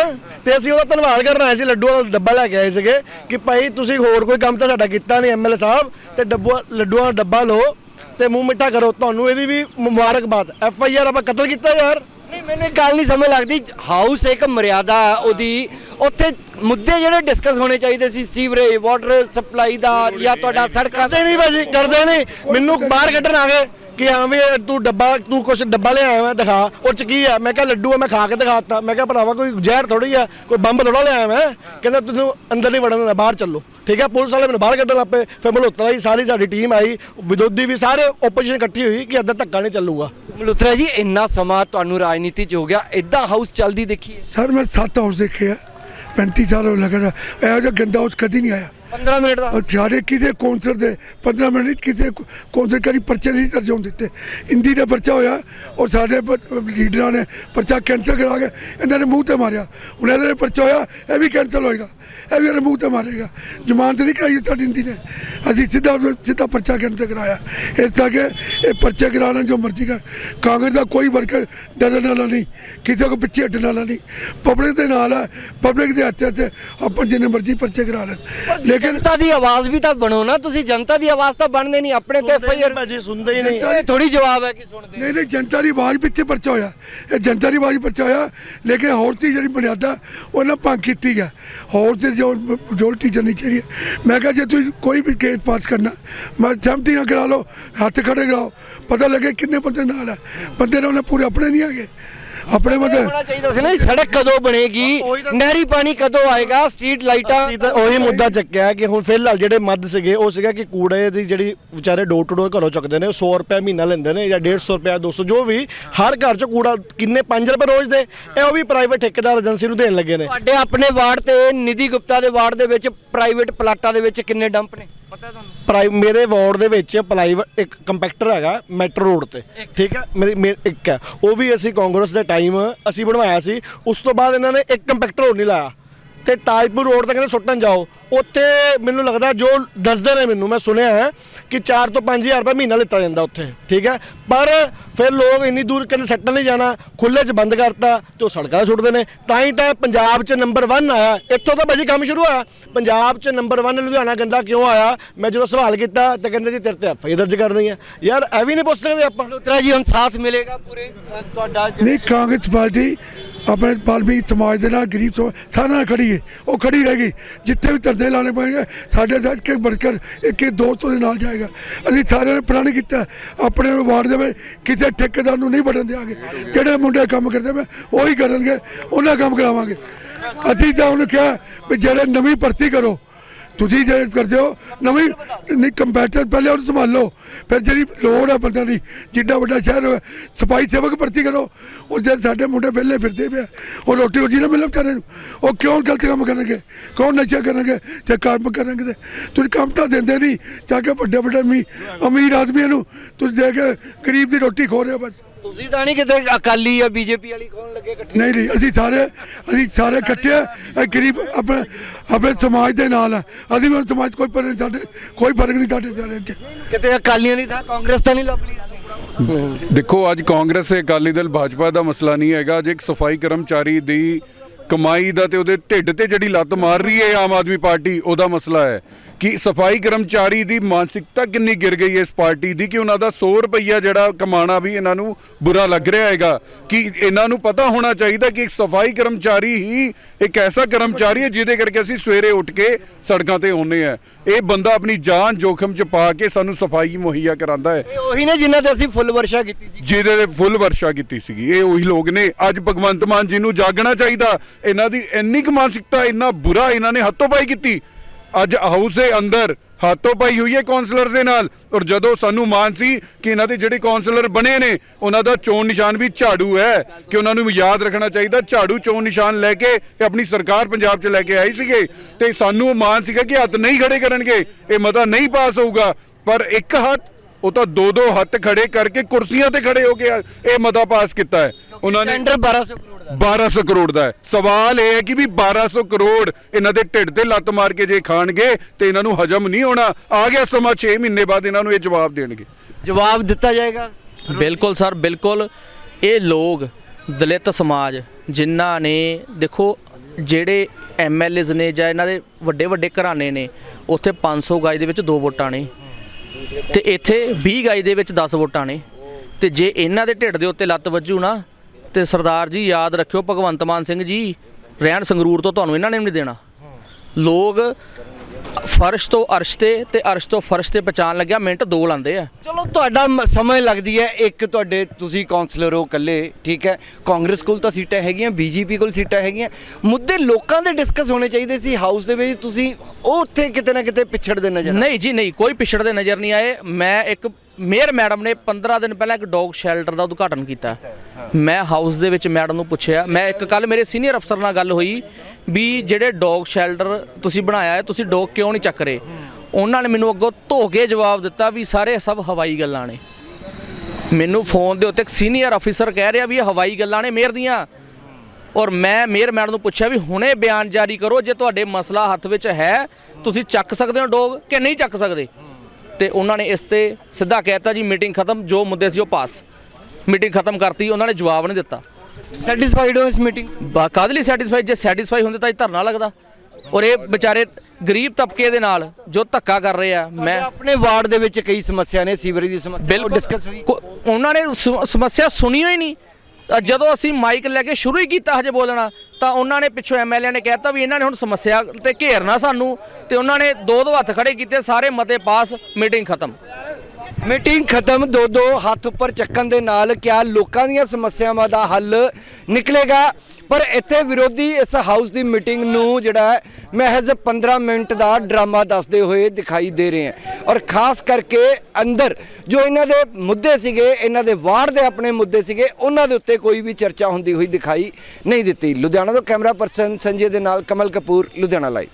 ਤੇ ਅਸੀਂ ਉਹਦਾ ਧੰਨਵਾਦ ਕਰਨ ਆਏ ਸੀ, ਲੱਡੂਆਂ ਦਾ ਡੱਬਾ ਲੈ ਕੇ ਆਏ ਸੀਗੇ ਕਿ ਭਾਈ ਤੁਸੀਂ ਹੋਰ ਕੋਈ ਕੰਮ ਤਾਂ ਸਾਡਾ ਕੀਤਾ ਨਹੀਂ ਐਮਐਲਏ ਸਾਹਿਬ, ਤੇ ਡੱਬਾ ਲੱਡੂਆਂ ਦਾ ਡੱਬਾ ਲਓ ਤੇ ਮੂੰਹ ਮਿੱਠਾ ਕਰੋ। ਤੁਹਾਨੂੰ ਇਹਦੀ ਵੀ ਮੁਬਾਰਕਬਾਦ। ਐਫ ਆਈ ਆਰ ਆਪਾਂ ਕਤਲ ਕੀਤਾ ਯਾਰ। ਨਹੀਂ, ਮੈਨੂੰ ਇੱਕ ਗੱਲ ਨਹੀਂ ਸਮਝ ਲੱਗਦੀ। ਹਾਊਸ ਇੱਕ ਮਰਿਆਦਾ ਹੈ ਉਹਦੀ। ਉੱਥੇ ਮੁੱਦੇ ਜਿਹੜੇ ਡਿਸਕਸ ਹੋਣੇ ਚਾਹੀਦੇ ਸੀ ਸੀਵਰੇਜ ਵਾਟਰ ਸਪਲਾਈ ਦਾ ਜਾਂ ਤੁਹਾਡਾ ਸੜਕਾਂ ਕਰਦੇ ਨਹੀਂ ਭਾਜੀ, ਕਰਦੇ ਨਹੀਂ। ਮੈਨੂੰ ਬਾਹਰ ਕੱਢਣ ਆ ਗਏ ਕਿ ਹਾਂ ਵੀ ਤੂੰ ਡੱਬਾ, ਤੂੰ ਕੁਛ ਡੱਬਾ ਲਿਆਇਆ ਮੈਂ ਦਿਖਾ। ਉਹ ਚ ਕੀ ਆ? ਮੈਂ ਕਿਹਾ ਲੱਡੂ ਆ, ਮੈਂ ਖਾ ਕੇ ਦਿਖਾਤਾ ਮੈਂ ਕਿਹਾ ਭਰਾਵਾ, ਕੋਈ ਜ਼ਹਿਰ ਥੋੜੀ ਆ, ਕੋਈ ਬੰਬ ਥੋੜਾ ਲਿਆਇਆ ਮੈਂ। ਕਹਿੰਦਾ ਤੈਨੂੰ ਅੰਦਰ ਨਹੀਂ ਵੜਨ ਦਿੰਦਾ, ਬਾਹਰ ਚੱਲੋ। ਠੀਕ ਹੈ ਪੁਲਿਸ ਵਾਲੇ ਮੈਨੂੰ ਬਾਹਰ ਕੱਢਣ ਲੱਪੇ ਫਿਰ ਮਲਹੋਤਰਾ ਜੀ ਸਾਰੀ ਸਾਡੀ ਟੀਮ ਆਈ। ਵਿਰੋਧੀ ਵੀ ਸਾਰੇ ਆਪੋਜੀਸ਼ਨ ਇਕੱਠੀ ਹੋਈ ਕਿ ਅੱਧਾ ਧੱਕਾ ਨਹੀਂ ਚੱਲੂਗਾ। ਮਲੂਤਰਾ ਜੀ ਇੰਨਾ ਸਮਾਂ ਤੁਹਾਨੂੰ ਰਾਜਨੀਤੀ 'ਚ ਹੋ ਗਿਆ ਇਦਾਂ ਹਾਊਸ ਚੱਲਦੀ ਦੇਖੀ ਸਰ ਮੈਂ ਸੱਤ ਹਾਊਸ ਦੇਖੇ ਆ 35 ਸਾਲ ਹੋ ਲਗਾਤਾਰ। ਇਹੋ ਜਿਹਾ ਗੰਦਾ ਹਾਊਸ ਕਦੀ ਨਹੀਂ ਆਇਆ। 15 ਮਿੰਟ ਦਾ। ਔਰ ਸਾਰੇ ਕਿਸੇ ਕੌਂਸਲਰ ਦੇ 15 ਮਿੰਟ ਵਿੱਚ ਕਿਸੇ ਕੌਂਸਲਰ ਕਰੀ ਪਰਚੇ ਨਹੀਂ ਦਰਜ ਹੋਣ ਦਿੱਤੇ। ਹਿੰਦੀ ਦਾ ਪਰਚਾ ਹੋਇਆ ਔਰ ਸਾਡੇ ਲੀਡਰਾਂ ਨੇ ਪਰਚਾ ਕੈਂਸਲ ਕਰਾ ਕੇ ਇਹਨਾਂ ਨੇ ਮੂੰਹ ਤੇ ਮਾਰਿਆ। ਹੁਣ ਇਹਦੇ ਪਰਚਾ ਹੋਇਆ ਇਹ ਵੀ ਕੈਂਸਲ ਹੋਏਗਾ। ਇਹ ਵੀ ਇਹਦੇ ਮੂੰਹ ਤੇ ਮਾਰੇਗਾ। ਜ਼ਮਾਨਤ ਨਹੀਂ ਕਰਾਈ ਤੁਹਾਡੀ ਹਿੰਦੀ ਨੇ। ਅਸੀਂ ਸਿੱਧਾ ਸਿੱਧਾ ਪਰਚਾ ਕੈਂਸਲ ਕਰਾਇਆ। ਇਸ ਕਰਕੇ ਇਹ ਪਰਚੇ ਕਰਾਉਣਾ ਜੋ ਮਰਜ਼ੀ ਕਰ। ਕਾਂਗਰਸ ਦਾ ਕੋਈ ਵਰਕਰ ਡਰਨ ਵਾਲਾ ਨਹੀਂ। ਕਿਸੇ ਕੋ ਪਿੱਛੇ ਹਟਣ ਵਾਲਾ ਨਹੀਂ। ਪਬਲਿਕ ਦੇ ਨਾਲ ਹੈ ਪਬਲਿਕ ਦੇ ਹੱਥ ਤੇ ਆਪਾਂ ਜਿੰਨੇ ਮਰਜ਼ੀ ਪਰਚੇ ਕਰਾ ਲੈਣ। ਲੇਕਿਨ ਜਨਤਾ ਦੀ ਆਵਾਜ਼ ਵੀ ਤਾਂ ਬਣੋ ਨਾ ਤੁਸੀਂ ਜਨਤਾ ਦੀ ਆਵਾਜ਼ ਤਾਂ ਬਣਦੇ ਨਹੀਂ ਆਪਣੇ ਤੇ ਐਫ ਆਈ ਆਰ ਭਾਜੀ ਸੁਣਦੇ ਹੀ ਨਹੀਂ। ਇਹ ਥੋੜੀ ਜਵਾਬ ਹੈ ਕਿ ਸੁਣਦੇ ਨਹੀਂ ਨਹੀਂ। ਜਨਤਾ ਦੀ ਆਵਾਜ਼ ਪਿੱਛੇ ਪਰਚਾ ਹੋਇਆ। ਇਹ ਜਨਤਾ ਦੀ ਆਵਾਜ਼ ਪਰਚਾ ਹੋਇਆ ਲੇਕਿਨ ਹੋਰ ਦੀ ਜਿਹੜੀ ਬੁਨਿਆਦਾ ਉਹ ਨਾ ਭੰਗ ਕੀਤੀ ਹੈ ਹੋਰ ਤੇ ਜੋ ਜੋ ਟੀਚਰ ਨਹੀਂ ਚਾਹੀਏ ਮੈਂ ਕਿਹਾ ਜੇ ਤੁਸੀਂ ਕੋਈ ਵੀ ਕੇਸ ਪਾਸ ਕਰਨਾ ਮੈਂ ਸਹਿਮਤੀ ਨਾਲ ਕਰਾ ਲਓ ਹੱਥ ਖੜੇ ਕਰਾਓ। ਪਤਾ ਲੱਗੇ ਕਿੰਨੇ ਬੰਦੇ ਨਾਲ ਹੈ। ਬੰਦੇ ਨੇ ਉਹਨੇ ਪੂਰੇ ਆਪਣੇ ਨਹੀਂ ਹੈਗੇ। ਆਪਣੇ ਬੰਦੇ ਹੋਣਾ ਚਾਹੀਦਾ ਸੀ ਨਾ ਇਹ ਸੜਕ ਕਦੋਂ ਬਣੇਗੀ? ਨਹਿਰੀ ਪਾਣੀ ਕਦੋਂ ਆਏਗਾ? ਸਟਰੀਟ ਲਾਈਟਾਂ ਅਸੀਂ ਤਾਂ ਉਹੀ ਮੁੱਦਾ ਚੱਕਿਆ ਕਿ ਹੁਣ ਫਿਲਹਾਲ ਜਿਹੜੇ ਮੱਦ ਸੀਗੇ ਉਹ ਸੀਗਾ ਕਿ ਕੂੜੇ ਦੀ ਜਿਹੜੀ ਵਿਚਾਰੇ ਡੋਰ ਟੂ ਡੋਰ ਘਰੋਂ ਚੁੱਕਦੇ ਨੇ ਉਹ 100 ਰੁਪਏ ਮਹੀਨਾ ਲੈਂਦੇ ਨੇ ਜਾਂ 150 ਰੁਪਏ 200 ਜੋ ਵੀ ਹਰ ਘਰ ਚ ਕੂੜਾ ਕਿੰਨੇ 5 ਰੁਪਏ ਰੋਜ਼ ਦੇ ਇਹ ਉਹ ਵੀ ਪ੍ਰਾਈਵੇਟ ਠੇਕੇਦਾਰ ਏਜੰਸੀ ਨੂੰ ਦੇਣ ਲੱਗੇ ਨੇ। ਤੁਹਾਡੇ ਆਪਣੇ ਵਾਰਡ ਤੇ ਨਿਧੀ ਗੁਪਤਾ ਦੇ ਵਾਰਡ ਦੇ ਵਿੱਚ ਪ੍ਰਾਈਵੇਟ ਪਲਾਟਾਂ ਦੇ ਵਿੱਚ ਕਿੰਨੇ ਡੰਪ ਨੇ? ਪਤਾ ਤੁਹਾਨੂੰ? ਪ੍ਰਾਈ ਮੇਰੇ ਵਾਰਡ ਦੇ ਵਿੱਚ ਪ੍ਰਾਈਵੇਟ ਇੱਕ ਕੰਪੈਕਟਰ ਹੈਗਾ ਮੈਟਰੋ ਰੋਡ ਤੇ। ਠੀਕ ਹੈ? ਮੇਰੀ ਮੇ- ਇੱਕ ਹੈ। ਉਹ ਵੀ ਅਸੀਂ ਕਾਂਗਰਸ ਦੇ ਟਾਈਮ ਅਸੀਂ ਬਣਵਾਇਆ ਸੀ। ਉਸ ਤੋਂ ਬਾਅਦ ਇਹਨਾਂ ਨੇ ਇੱਕ ਕੰਪੈਕਟਰ ਹੋਰ ਨਹੀਂ ਲਾਇਆ। ਤੇ ਤਾਜਪੁਰ ਰੋਡ ਤੇ ਕਹਿੰਦੇ ਸੁੱਟਣ ਜਾਓ। ਉੱਥੇ ਮੈਨੂੰ ਲੱਗਦਾ ਜੋ ਦੱਸਦੇ ਨੇ ਮੈਨੂੰ ਮੈਂ ਸੁਣਿਆ ਹੈ ਕਿ 4 ਤੋਂ 5000 ਰੁਪਏ ਮਹੀਨਾ ਲਿੱਤਾ ਜਾਂਦਾ ਉੱਥੇ ਠੀਕ ਹੈ? ਪਰ ਫਿਰ ਲੋਕ ਇੰਨੀ ਦੂਰ ਕਹਿੰਦੇ ਸੱਟਣ ਨਹੀਂ ਜਾਣਾ ਖੁੱਲੇ 'ਚ ਬੰਦ ਕਰਤਾ ਤੇ ਉਹ ਸੜਕਾਂ 'ਤੇ ਸੁੱਟਦੇ ਨੇ। ਤਾਂ ਹੀ ਤਾਂ ਪੰਜਾਬ 'ਚ ਨੰਬਰ 1 ਆਇਆ। ਇੱਥੋਂ ਤਾਂ ਭਾਜੀ ਕੰਮ ਸ਼ੁਰੂ ਹੋਇਆ। ਪੰਜਾਬ 'ਚ ਨੰਬਰ 1 ਲੁਧਿਆਣਾ ਗੰਦਾ ਕਿਉਂ ਆਇਆ? ਮੈਂ ਜਦੋਂ ਸਵਾਲ ਕੀਤਾ ਤਾਂ ਕਹਿੰਦੇ ਜੀ ਤੇਰੇ ਤੇ ਐਫ ਆਈ ਦਰਜ ਕਰਨੀ ਹੈ। ਯਾਰ ਇਹ ਵੀ ਨਹੀਂ ਪੁੱਛ ਸਕਦੇ ਆਪਾਂ। ਉਤਰਾ ਜੀ ਹੁਣ ਸਾਥ ਮਿਲੇਗਾ ਪੂਰੇ ਤੁਹਾਡਾ ਨਹੀਂ ਕਾਂਗਰਸ ਪਾਰਟੀ ਆਪਣੇ ਬਾਲਮੀ ਸਮਾਜ ਦੇ ਨਾਲ ਗਰੀਬ ਸਮਾਜ ਸਾਰਿਆਂ ਨਾਲ ਖੜੀ ਹੈ। ਉਹ ਖੜੀ ਰਹੇਗੀ ਜਿੱਥੇ ਵੀ ਧਰਦੇ ਲਾਣੇ ਪਏਗੇ, ਸਾਡੇ ਸਾਥ ਕੇ ਵਰਕਰ ਇੱਕ ਇੱਕ ਦੋਸਤ ਦੇ ਨਾਲ ਜਾਏਗਾ। ਅਸੀਂ ਸਾਰਿਆਂ ਨੇ ਪ੍ਰਣ ਕੀਤਾ। ਆਪਣੇ ਵਾਰਡ ਦੇ ਵਿੱਚ ਕਿਸੇ ਠੇਕੇਦਾਰ ਨੂੰ ਨਹੀਂ ਵੜਨ ਦਿਆਂਗੇ। ਜਿਹੜੇ ਮੁੰਡੇ ਕੰਮ ਕਰਦੇ ਪਏ, ਉਹੀ ਕਰਨਗੇ। ਉਹਨਾਂ ਕੰਮ ਕਰਾਵਾਂਗੇ। ਅਸੀਂ ਤਾਂ ਉਹਨੂੰ ਕਿਹਾ ਵੀ ਜਿਹੜੇ ਨਵੀਂ ਭਰਤੀ ਕਰੋ ਤੁਸੀਂ ਜੇ ਕਰਦੇ ਹੋ, ਨਵੀਂ, ਨਹੀਂ ਕੰਪੈਟਰ ਪਹਿਲੇ ਉਹਨੂੰ ਸੰਭਾਲੋ। ਫਿਰ ਜਿਹੜੀ ਲੋੜ ਹੈ ਬੰਦਿਆਂ ਦੀ, ਜਿੱਡਾ ਵੱਡਾ ਸ਼ਹਿਰ ਹੋਇਆ, ਸਫ਼ਾਈ ਸੇਵਕ ਭਰਤੀ ਕਰੋ। ਉਹ ਜੇ ਸਾਡੇ ਮੁੰਡੇ ਵਿਹਲੇ ਫਿਰਦੇ ਪਿਆ ਉਹ ਰੋਟੀ ਰੋਜੀ ਨਾ ਮਿਲਣ ਕਰਨ ਉਹ ਕਿਉਂ ਗਲਤ ਕੰਮ ਕਰਨਗੇ? ਕੌਣ ਨਸ਼ਾ ਕਰਨਗੇ? ਜੇ ਕੰਮ ਕਰਨਗੇ ਤੇ ਤੁਸੀਂ ਕੰਮ ਤਾਂ ਦਿੰਦੇ ਨਹੀਂ, ਜਾ ਕੇ ਵੱਡੇ ਵੱਡੇ ਅਮੀ, ਅਮੀਰ ਆਦਮੀਆਂ ਨੂੰ ਤੁਸੀਂ ਦੇ ਕੇ ਗਰੀਬ ਦੀ ਰੋਟੀ ਖੋ ਰਹੇ ਹੋ ਬਸ। ਤੁਸੀਂ ਤਾਂ ਨਹੀਂ ਕਿਤੇ ਅਕਾਲੀ ਜਾਂ ਬੀਜੇਪੀ ਵਾਲੀ ਖੋਣ ਲੱਗੇ ਇਕੱਠੇ? ਨਹੀਂ ਨਹੀਂ ਅਸੀਂ ਸਾਰੇ ਅਸੀਂ ਸਾਰੇ ਇਕੱਠੇ ਆ। ਇਹ ਗਰੀਬ ਆਪਣੇ ਆਪਣੇ ਸਮਾਜ ਦੇ ਨਾਲ ਆ। ਅਸੀਂ ਵੀ ਹੁਣ ਸਮਾਜ 'ਚ ਕੋਈ ਫ਼ਰਕ ਨਹੀਂ ਸਾਡੇ ਕੋਈ ਫ਼ਰਕ ਨਹੀਂ ਸਾਡੇ ਸਾਰੇ 'ਚ ਕਿਤੇ ਅਕਾਲੀਆਂ ਦੀ ਥਾਂ ਕਾਂਗਰਸ ਤਾਂ ਨਹੀਂ ਲੱਭ ਲਈ ਅਸੀਂ ਦੇਖੋ ਅੱਜ ਕਾਂਗਰਸ ਤੇ ਅਕਾਲੀ ਦਲ ਭਾਜਪਾ ਦਾ ਮਸਲਾ ਨਹੀਂ ਹੈਗਾ। ਜੇ ਇੱਕ ਸਫ਼ਾਈ ਕਰਮਚਾਰੀ ਦੀ ਕਮਾਈ ਦਾ ਤੇ ਉਹਦੇ ਢਿੱਡ ਤੇ ਜਿਹੜੀ ਲੱਤ ਮਾਰ ਰਹੀ ਹੈ ਆਮ ਆਦਮੀ ਪਾਰਟੀ, ਉਹਦਾ ਮਸਲਾ ਹੈ। ਕਿ ਸਫ਼ਾਈ ਕਰਮਚਾਰੀ ਦੀ ਮਾਨਸਿਕਤਾ ਕਿੰਨੀ ਗਿਰ ਗਈ ਹੈ ਇਸ ਪਾਰਟੀ ਦੀ? ਕਿ ਉਹਨਾਂ ਦਾ 100 ਰੁਪਈਆ ਜਿਹੜਾ ਕਮਾਣਾ ਵੀ ਇਹਨਾਂ ਨੂੰ ਬੁਰਾ ਲੱਗ ਰਿਹਾ ਹੈਗਾ? ਕਿ ਇਹਨਾਂ ਨੂੰ ਪਤਾ ਹੋਣਾ ਚਾਹੀਦਾ ਕਿ ਇੱਕ ਸਫ਼ਾਈ ਕਰਮਚਾਰੀ ਹੀ ਇੱਕ ਐਸਾ ਕਰਮਚਾਰੀ ਹੈ ਜਿਹਦੇ ਕਰਕੇ ਅਸੀਂ ਸਵੇਰੇ ਉੱਠ ਕੇ ਸੜਕਾਂ ਤੇ ਆਉਂਦੇ ਆ ਇਹ ਬੰਦਾ ਆਪਣੀ ਜਾਨ ਜੋਖਮ 'ਚ ਪਾ ਕੇ ਸਾਨੂੰ ਸਫ਼ਾਈ ਮੁਹੱਈਆ ਕਰਾਉਂਦਾ ਹੈ। ਇਹ ਉਹੀ ਨੇ ਜਿਨ੍ਹਾਂ ਤੇ ਅਸੀਂ ਫੁੱਲ ਵਰਸ਼ਾ ਕੀਤੀ ਸੀ। ਜਿਹਦੇ ਤੇ ਫੁੱਲ ਵਰਸ਼ਾ ਕੀਤੀ ਸੀਗੀ। ਇਹ ਉਹੀ ਲੋਕ ਨੇ। ਅੱਜ ਭਗਵੰਤ ਮਾਨ ਜੀ ਨੂੰ ਜਾਗਣਾ ਚਾਹੀਦਾ। ਇਹਨਾਂ ਦੀ ਇੰਨੀ ਕੁ ਮਾਨਸਿਕਤਾ ਇੰਨਾ ਬੁਰਾ ਇਹਨਾਂ ਨੇ ਹੱਥੋਂ ਪਾਈ ਕੀਤੀ। ਅੱਜ ਹਾਊਸ ਦੇ ਅੰਦਰ ਹੱਥੋਂ ਪਾਈ ਹੋਈ ਹੈ ਕਾਉਂਸਲਰ ਦੇ ਨਾਲ। ਔਰ ਜਦੋਂ ਸਾਨੂੰ ਮਾਨ ਸੀ ਕਿ ਇਹਨਾਂ ਦੇ ਜਿਹੜੇ ਕਾਉਂਸਲਰ ਬਣੇ ਨੇ, ਉਹਨਾਂ ਦਾ ਚੋਣ ਨਿਸ਼ਾਨ ਵੀ ਝਾੜੂ ਹੈ ਕਿ ਉਹਨਾਂ ਨੂੰ ਯਾਦ ਰੱਖਣਾ ਚਾਹੀਦਾ। ਝਾੜੂ ਚੋਣ ਨਿਸ਼ਾਨ ਲੈ ਕੇ ਇਹ ਆਪਣੀ ਸਰਕਾਰ ਪੰਜਾਬ 'ਚ ਲੈ ਕੇ ਆਈ ਸੀਗੇ। ਤੇ ਸਾਨੂੰ ਮਾਨ ਸੀਗਾ ਕਿ ਹੱਥ ਨਹੀਂ ਖੜੇ ਕਰਨਗੇ, ਇਹ ਮਤਾ ਨਹੀਂ ਪਾਸ ਹੋਊਗਾ। ਪਰ ਇੱਕ ਹੱਥ ਉਹ ਤਾਂ ਦੋ ਦੋ ਹੱਥ ਖੜੇ ਕਰਕੇ ਕੁਰਸੀਆਂ ਤੇ ਖੜੇ ਹੋ ਕੇ ਇਹ ਮਤਾ ਪਾਸ ਕੀਤਾ ਹੈ। ਉਹਨਾਂ ਨੇ ਟੈਂਡਰ 1200 ਕਰੋੜ ਦਾ। 1200 ਕਰੋੜ ਦਾ ਹੈ। ਸਵਾਲ ਇਹ ਹੈ ਕਿ ਵੀ 1200 ਕਰੋੜ ਇਹਨਾਂ ਦੇ ਢਿੱਡ ਤੇ ਲੱਤ ਮਾਰ ਕੇ ਜੇ ਖਾਣਗੇ ਤੇ ਇਹਨਾਂ ਨੂੰ ਹਜਮ ਨਹੀਂ ਹੋਣਾ। ਆ ਗਿਆ ਸਮਾਂ 6 ਮਹੀਨੇ ਬਾਅਦ ਇਹਨਾਂ ਨੂੰ ਇਹ ਜਵਾਬ ਦੇਣਗੇ। ਜਵਾਬ ਦਿੱਤਾ ਜਾਏਗਾ? ਬਿਲਕੁਲ ਸਰ ਬਿਲਕੁਲ। ਇਹ ਲੋਕ ਦਲਿਤ ਸਮਾਜ ਜਿਨ੍ਹਾਂ ਨੇ ਦੇਖੋ ਜਿਹੜੇ ਐਮਐਲਏਜ਼ ਨੇ ਜਾਂ ਇਹਨਾਂ ਦੇ ਵੱਡੇ ਵੱਡੇ ਘਰਾਣੇ ਨੇ ਉੱਥੇ 500 ਗਾਜ ਦੇ ਵਿੱਚ ਦੋ ਵੋਟਾਂ ਨੇ। ਤੇ ਇੱਥੇ 20 ਗਾਈ ਦੇ ਵਿੱਚ 10 ਵੋਟਾਂ ਨੇ। ਤੇ ਜੇ ਇਹਨਾਂ ਦੇ ਢਿੱਡ ਦੇ ਉੱਤੇ ਲੱਤ ਵੱਜੂ ਨਾ, ਤੇ ਸਰਦਾਰ ਜੀ ਯਾਦ ਰੱਖਿਓ, ਭਗਵੰਤ ਮਾਨ ਸਿੰਘ ਜੀ, ਰਹਿਣ ਸੰਗਰੂਰ ਤੋਂ ਤੁਹਾਨੂੰ ਇਹਨਾਂ ਨੇ ਵੀ ਨਹੀਂ ਦੇਣਾ। ਲੋਕ ਫਰਸ਼ ਤੋਂ ਅਰਸ਼ ਤੇ ਤੇ ਅਰਸ਼ ਤੋਂ ਫਰਸ਼ ਤੇ ਪਛਾਣ ਲੱਗਿਆ ਮਿੰਟ ਦੋ ਲਾਉਂਦੇ ਆ। ਚਲੋ ਤੁਹਾਡਾ ਮ- ਸਮਝ ਲੱਗਦੀ ਹੈ। ਇੱਕ ਤੁਹਾਡੇ ਤੁਸੀਂ ਕਾਉਂਸਲਰ ਹੋ ਇਕੱਲੇ ਠੀਕ ਹੈ? ਕਾਂਗਰਸ ਕੋਲ ਤਾਂ ਸੀਟਾਂ ਹੈਗੀਆਂ ਬੀਜੇਪੀ ਕੋਲ ਸੀਟਾਂ ਹੈਗੀਆਂ। ਮੁੱਦੇ ਲੋਕਾਂ ਦੇ ਡਿਸਕਸ ਹੋਣੇ ਚਾਹੀਦੇ ਸੀ ਹਾਊਸ ਦੇ ਵਿੱਚ ਤੁਸੀਂ ਉਹ ਉੱਥੇ ਕਿਤੇ ਨਾ ਕਿਤੇ ਪਿਛੜਦੇ ਨਜ਼ਰ। ਨਹੀਂ ਜੀ ਨਹੀਂ ਕੋਈ ਪਿਛੜਦੇ ਨਜ਼ਰ ਨਹੀਂ ਆਏ। ਮੈਂ ਇੱਕ ਮੇਅਰ ਮੈਡਮ ਨੇ 15 ਦਿਨ ਪਹਿਲਾਂ ਇੱਕ ਡੌਗ ਸ਼ੈਲਟਰ ਦਾ ਉਦਘਾਟਨ ਕੀਤਾ। ਮੈਂ ਹਾਊਸ ਦੇ ਵਿੱਚ ਮੈਡਮ ਨੂੰ ਪੁੱਛਿਆ। ਮੈਂ ਇੱਕ ਕੱਲ ਮੇਰੇ ਸੀਨੀਅਰ ਅਫਸਰ ਨਾਲ ਗੱਲ ਹੋਈ। ਵੀ ਜਿਹੜੇ ਡੌਗ ਸ਼ੈਲਟਰ ਤੁਸੀਂ ਬਣਾਇਆ ਹੈ, ਤੁਸੀਂ ਡੌਗ ਕਿਉਂ ਨਹੀਂ ਚੱਕ ਰਹੇ? ਉਹਨਾਂ ਨੇ ਮੈਨੂੰ ਅੱਗੋਂ ਧੋ ਕੇ ਜਵਾਬ ਦਿੱਤਾ ਵੀ ਸਾਰੇ ਸਭ ਹਵਾਈ ਗੱਲਾਂ ਨੇ। ਮੈਨੂੰ ਫੋਨ ਦੇ ਉੱਤੇ ਇੱਕ ਸੀਨੀਅਰ ਅਫੀਸਰ ਕਹਿ ਰਿਹਾ ਵੀ ਇਹ ਹਵਾਈ ਗੱਲਾਂ ਨੇ ਮੇਅਰ ਦੀਆਂ। ਔਰ ਮੈਂ ਮੇਅਰ ਮੈਡਮ ਨੂੰ ਪੁੱਛਿਆ ਵੀ ਹੁਣੇ ਬਿਆਨ ਜਾਰੀ ਕਰੋ, ਜੇ ਤੁਹਾਡੇ ਮਸਲਾ ਹੱਥ ਵਿੱਚ ਹੈ, ਤੁਸੀਂ ਚੱਕ ਸਕਦੇ ਹੋ ਡੋਗ ਕਿ ਨਹੀਂ ਚੱਕ ਸਕਦੇ? ਤੇ ਉਹਨਾਂ ਨੇ ਇਸ ਤੇ ਸਿੱਧਾ ਕਹਿਤਾ ਜੀ, ਮੀਟਿੰਗ ਖਤਮ, ਜੋ ਮੁੱਦੇ ਸੀ ਉਹ ਪਾਸ। ਮੀਟਿੰਗ ਖਤਮ ਕਰਤੀ, ਉਹਨਾਂ ਨੇ ਜਵਾਬ ਨਹੀਂ ਦਿੱਤਾ। ਸੈਟੀਸਫਾਈਡ ਹੋ ਇਸ ਮੀਟਿੰਗ ਬਾ ਕਾਹਦੇ ਲਈ ਸੈਟੀਸਫਾਈ ਜੇ ਸੈਟੀਸਫਾਈ ਹੁੰਦੇ ਤਾਂ ਇਹ ਧਰਨਾ ਲੱਗਦਾ। ਔਰ ਇਹ ਵਿਚਾਰੇ ਗਰੀਬ ਤਬਕੇ ਦੇ ਨਾਲ ਜੋ ਧੱਕਾ ਕਰ ਰਹੇ ਆ ਮੈਂ ਆਪਣੇ ਵਾਰਡ ਦੇ ਵਿੱਚ ਕਈ ਸਮੱਸਿਆ ਨੇ ਸੀਵਰੇਜ ਦੀ ਸਮੱਸਿਆ ਬਿਲਕੁਲ। ਡਿਸਕਸ ਹੋਈ। ਕੋ- ਉਹਨਾਂ ਨੇ ਸ- ਸਮੱਸਿਆ ਸੁਣੀ ਹੋਈ ਨਹੀਂ। ਜਦੋਂ ਅਸੀਂ ਮਾਈਕ ਲੈ ਕੇ ਸ਼ੁਰੂ ਹੀ ਕੀਤਾ ਹਜੇ ਬੋਲਣਾ ਤਾਂ ਉਹਨਾਂ ਨੇ ਪਿੱਛੋਂ ਐਮਐਲਏ ਨੇ ਕਹਿਤਾ ਵੀ ਇਹਨਾਂ ਨੇ ਹੁਣ ਸਮੱਸਿਆ ਤੇ ਘੇਰਨਾ ਸਾਨੂੰ ਤੇ ਉਹਨਾਂ ਨੇ ਦੋ ਦੋ ਹੱਥ ਖੜੇ ਕੀਤੇ ਸਾਰੇ ਮਤੇ ਪਾਸ ਮੀਟਿੰਗ ਖਤਮ। ਮੀਟਿੰਗ ਖਤਮ ਦੋ ਦੋ ਹੱਥ ਉੱਪਰ ਚੱਕਣ ਦੇ ਨਾਲ ਕਿਆ ਲੋਕਾਂ ਦੀਆਂ ਸਮੱਸਿਆਵਾਂ ਦਾ ਹੱਲ ਨਿਕਲੇਗਾ? ਪਰ ਇੱਥੇ ਵਿਰੋਧੀ ਇਸ ਹਾਊਸ ਦੀ ਮੀਟਿੰਗ ਨੂੰ ਜਿਹੜਾ ਮਹਿਜ਼ 15 ਮਿੰਟ ਦਾ ਡਰਾਮਾ ਦੱਸਦੇ ਹੋਏ ਦਿਖਾਈ ਦੇ ਰਹੇ ਹੈ। ਔਰ ਖਾਸ ਕਰਕੇ ਅੰਦਰ ਜੋ ਇਹਨਾਂ ਦੇ ਮੁੱਦੇ ਸੀਗੇ, ਇਹਨਾਂ ਦੇ ਵਾਰਡ ਦੇ ਆਪਣੇ ਮੁੱਦੇ ਸੀਗੇ, ਉਹਨਾਂ ਦੇ ਉੱਤੇ ਕੋਈ ਵੀ ਚਰਚਾ ਹੁੰਦੀ ਹੋਈ ਦਿਖਾਈ ਨਹੀਂ ਦਿੱਤੀ। ਲੁਧਿਆਣਾ ਤੋਂ ਕੈਮਰਾ ਪਰਸਨ ਸੰਜੇ ਦੇ ਨਾਲ ਕਮਲ ਕਪੂਰ, ਲੁਧਿਆਣਾ ਲਾਈਵ